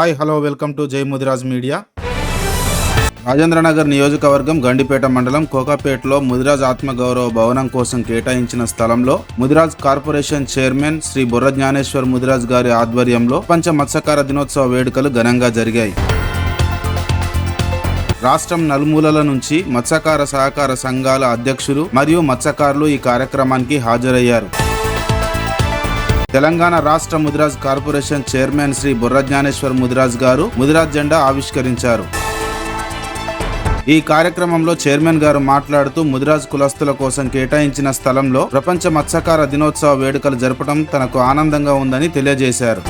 Hi hello welcome to జై Mudiraj media. Rajendranagar నియోజకవర్గం గండిపేట మండలం కోకాపేటలో ముదిరాజ్ ఆత్మగౌరవ భవనం కోసం కేటాయించిన స్థలంలో ముదిరాజ్ కార్పొరేషన్ చైర్మన్ శ్రీ బుర్ర జ్ఞానేశ్వర్ ముదిరాజ్ గారి ఆధ్వర్యంలో పంచ మత్స్యకార దినోత్సవ వేడుకలు ఘనంగా జరిగాయి. రాష్ట్రం నలుమూలల నుంచి మత్స్యకార సహకార సంఘాల అధ్యక్షులు మరియు మత్స్యకారులు ఈ కార్యక్రమానికి హాజరయ్యారు. తెలంగాణ రాష్ట్ర ముదిరాజ్ కార్పొరేషన్ చైర్మన్ శ్రీ బుర్ర జ్ఞానేశ్వర్ ముదిరాజ్ గారు ముదిరాజ్ జెండా ఆవిష్కరించారు. ఈ కార్యక్రమంలో చైర్మన్ గారు మాట్లాడుతూ ముదిరాజ్ కులస్తుల కోసం కేటాయించిన స్థలంలో ప్రపంచ మత్స్యకార దినోత్సవ వేడుకలు జరపడం తనకు ఆనందంగా ఉందని తెలియజేశారు.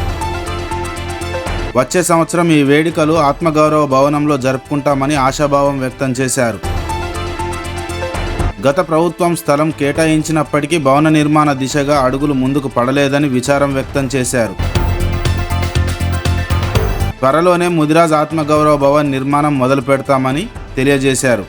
వచ్చే సంవత్సరం ఈ వేడుకలు ఆత్మగౌరవ భవనంలో జరుపుకుంటామని ఆశాభావం వ్యక్తం చేశారు. గత ప్రభుత్వం స్థలం కేటాయించినప్పటికీ భవన నిర్మాణ దిశగా అడుగులు ముందుకు పడలేదని విచారం వ్యక్తం చేశారు. త్వరలోనే ముదిరాజ్ ఆత్మగౌరవ భవన్ నిర్మాణం మొదలు పెడతామని తెలియజేశారు.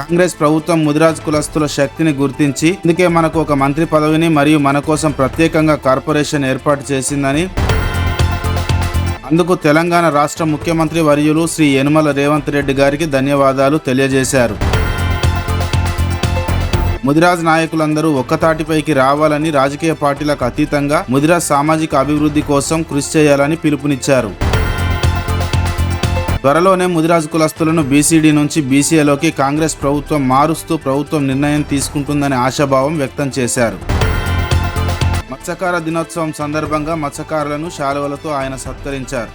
కాంగ్రెస్ ప్రభుత్వం ముదిరాజ్ కులస్తుల శక్తిని గుర్తించి ఇందుకే మనకు ఒక మంత్రి పదవిని మరియు మన కోసం ప్రత్యేకంగా కార్పొరేషన్ ఏర్పాటు చేసిందని అందుకు తెలంగాణ రాష్ట్ర ముఖ్యమంత్రి వర్యులు శ్రీ యనుమల రేవంత్ రెడ్డి గారికి ధన్యవాదాలు తెలియజేశారు. ముదిరాజ్ నాయకులందరూ ఒక్కతాటిపైకి రావాలని రాజకీయ పార్టీలకు అతీతంగా ముదిరాజ్ సామాజిక అభివృద్ధి కోసం కృషి చేయాలని పిలుపునిచ్చారు. త్వరలోనే ముదిరాజ్ కులస్తులను బీసీడీ నుంచి బీసీఏలోకి కాంగ్రెస్ ప్రభుత్వం మారుస్తూ ప్రభుత్వం నిర్ణయం తీసుకుంటుందనే ఆశాభావం వ్యక్తం చేశారు. మత్స్యకార దినోత్సవం సందర్భంగా మత్స్యకారులను శాలువలతో ఆయన సత్కరించారు.